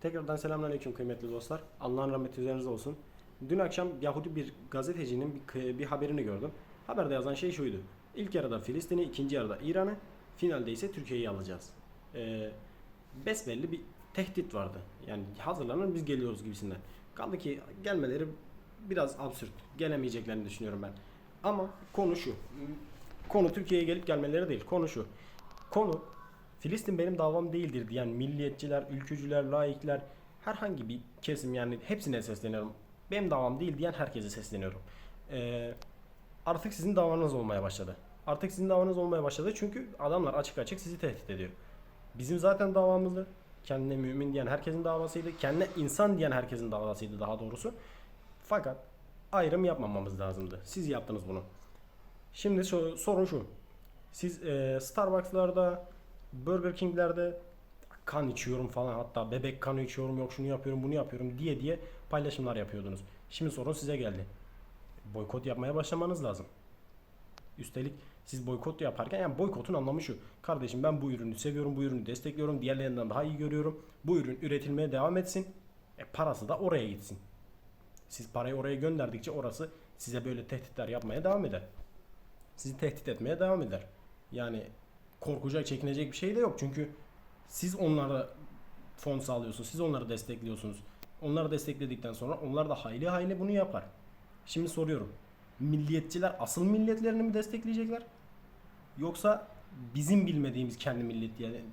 Tekrardan selamünaleyküm kıymetli dostlar. Allah'ın rahmeti üzerinize olsun. Dün akşam Yahudi bir gazetecinin bir, haberini gördüm. Haberde yazan şey şuydu. İlk yarıda Filistin'i, ikinci yarıda İran'ı, finalde ise Türkiye'yi alacağız. Ee, besbelli bir tehdit vardı. Yani hazırlanın biz geliyoruz gibisinden. Kaldı ki gelmeleri biraz absürt. Gelemeyeceklerini düşünüyorum ben. Ama konu şu. Konu Türkiye'ye gelip gelmeleri değil. Konu şu. Konu Filistin benim davam değildir diyen milliyetçiler, ülkücüler, laikler herhangi bir kesim yani hepsine sesleniyorum. Benim davam değil diyen herkese sesleniyorum. Ee, artık sizin davanız olmaya başladı. Artık sizin davanız olmaya başladı çünkü adamlar açık açık sizi tehdit ediyor. Bizim zaten davamızdı. Kendine mümin diyen herkesin davasıydı. Kendine insan diyen herkesin davasıydı daha doğrusu. Fakat ayrım yapmamamız lazımdı. Siz yaptınız bunu. Şimdi sorun şu. Siz e, Starbucks'larda, Burger King'lerde kan içiyorum falan hatta bebek kanı içiyorum yok şunu yapıyorum bunu yapıyorum diye diye paylaşımlar yapıyordunuz. Şimdi sorun size geldi. Boykot yapmaya başlamanız lazım. Üstelik siz boykot yaparken yani boykotun anlamı şu. Kardeşim ben bu ürünü seviyorum, bu ürünü destekliyorum, diğerlerinden daha iyi görüyorum. Bu ürün üretilmeye devam etsin. E, parası da oraya gitsin. Siz parayı oraya gönderdikçe orası size böyle tehditler yapmaya devam eder. Sizi tehdit etmeye devam eder. Yani korkacak, çekinecek bir şey de yok. Çünkü siz onlara fon sağlıyorsunuz. Siz onları destekliyorsunuz. Onları destekledikten sonra onlar da hayli hayli bunu yapar. Şimdi soruyorum. Milliyetçiler asıl milletlerini mi destekleyecekler? Yoksa bizim bilmediğimiz kendi millet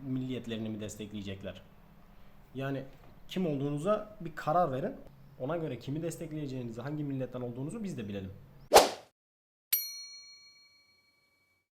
milliyetlerini mi destekleyecekler? Yani kim olduğunuza bir karar verin. Ona göre kimi destekleyeceğinizi, hangi milletten olduğunuzu biz de bilelim.